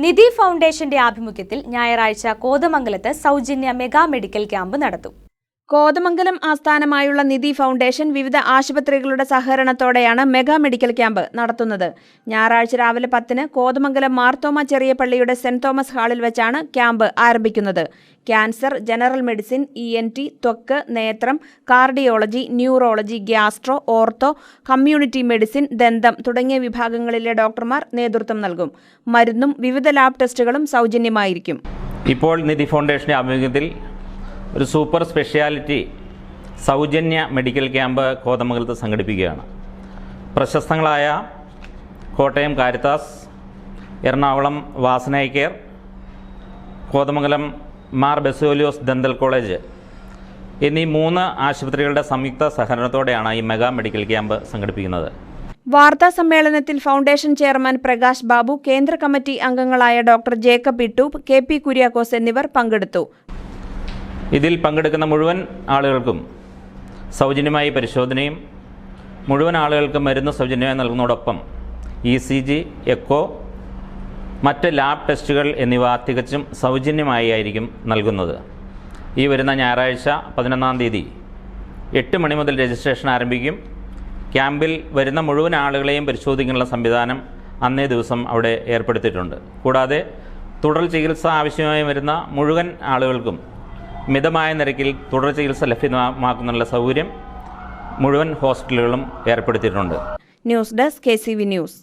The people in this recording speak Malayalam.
നിധി ഫൗണ്ടേഷന്റെ ആഭിമുഖ്യത്തിൽ ഞായറാഴ്ച കോതമംഗലത്ത് സൗജന്യ മെഗാ മെഡിക്കൽ ക്യാമ്പ് നടത്തും കോതമംഗലം ആസ്ഥാനമായുള്ള നിധി ഫൗണ്ടേഷൻ വിവിധ ആശുപത്രികളുടെ സഹകരണത്തോടെയാണ് മെഗാ മെഡിക്കൽ ക്യാമ്പ് നടത്തുന്നത്. ഞായറാഴ്ച രാവിലെ പത്തിന് കോതമംഗലം മാർത്തോമ ചെറിയ പള്ളിയുടെ സെന്റ് തോമസ് ഹാളിൽ വെച്ചാണ് ക്യാമ്പ് ആരംഭിക്കുന്നത്. Cancer general medicine E N T ത്വക്ക് നേത്രം cardiology neurology gastro ortho community medicine ദന്തം തുടങ്ങിയ വിഭാഗങ്ങളിലെ ഡോക്ടർമാർ നേതൃത്വം നൽകും. മരുന്നും വിവിധ ലാബ് ടെസ്റ്റുകളും സൗജന്യമായിരിക്കും. ഇപ്പോൾ നിധി ഫൗണ്ടേഷന്റെ ആഭിമുഖ്യത്തിൽ ഒരു സൂപ്പർ സ്പെഷ്യാലിറ്റി സൗജന്യ മെഡിക്കൽ ക്യാമ്പ് കോതമംഗലത്ത് സംഘടിപ്പിക്കുകയാണ്. പ്രശസ്തങ്ങളായ Kottayam Caritas Ernakulam വാസനായി care Kothamangalam Mar Baselios dental college എന്നീ മൂന്ന് ആശുപത്രികളുടെ സംയുക്ത സഹകരണത്തോടെയാണ് ഈ മെഗാ മെഡിക്കൽ ക്യാമ്പ് സംഘടിപ്പിക്കുന്നത്. വാർത്താ സമ്മേളനത്തിൽ ഫൗണ്ടേഷൻ ചെയർമാൻ പ്രകാശ് ബാബു കേന്ദ്ര കമ്മിറ്റി അംഗങ്ങളായ doctor Jacob Ittoop K P Kuriakose എന്നിവർ പങ്കെടുത്തു. ഇതിൽ പങ്കെടുക്കുന്ന മുഴുവൻ ആളുകൾക്കും സൗജന്യമായി പരിശോധനയും മുഴുവൻ ആളുകൾക്കും മരുന്ന് സൗജന്യമായി നൽകുന്നതോടൊപ്പം ഇ സി ജി എക്കോ മറ്റ് ലാബ് ടെസ്റ്റുകൾ എന്നിവ തികച്ചും സൗജന്യമായി ആയിരിക്കും നൽകുന്നത്. ഈ വരുന്ന ഞായറാഴ്ച പതിനൊന്നാം തീയതി എട്ട് മണി മുതൽ രജിസ്ട്രേഷൻ ആരംഭിക്കും. ക്യാമ്പിൽ വരുന്ന മുഴുവൻ ആളുകളെയും പരിശോധിക്കാനുള്ള സംവിധാനം അന്നേ ദിവസം അവിടെ ഏർപ്പെടുത്തിയിട്ടുണ്ട്. കൂടാതെ തുടർ ചികിത്സ ആവശ്യമായി വരുന്ന മുഴുവൻ ആളുകൾക്കും മിതമായ നിരക്കിൽ തുടർ ചികിത്സ ലഭ്യമാക്കുന്നതിനുള്ള സൗകര്യം മുഴുവൻ ഹോസ്പിറ്റലുകളും ഏർപ്പെടുത്തിയിട്ടുണ്ട്. News desk K news.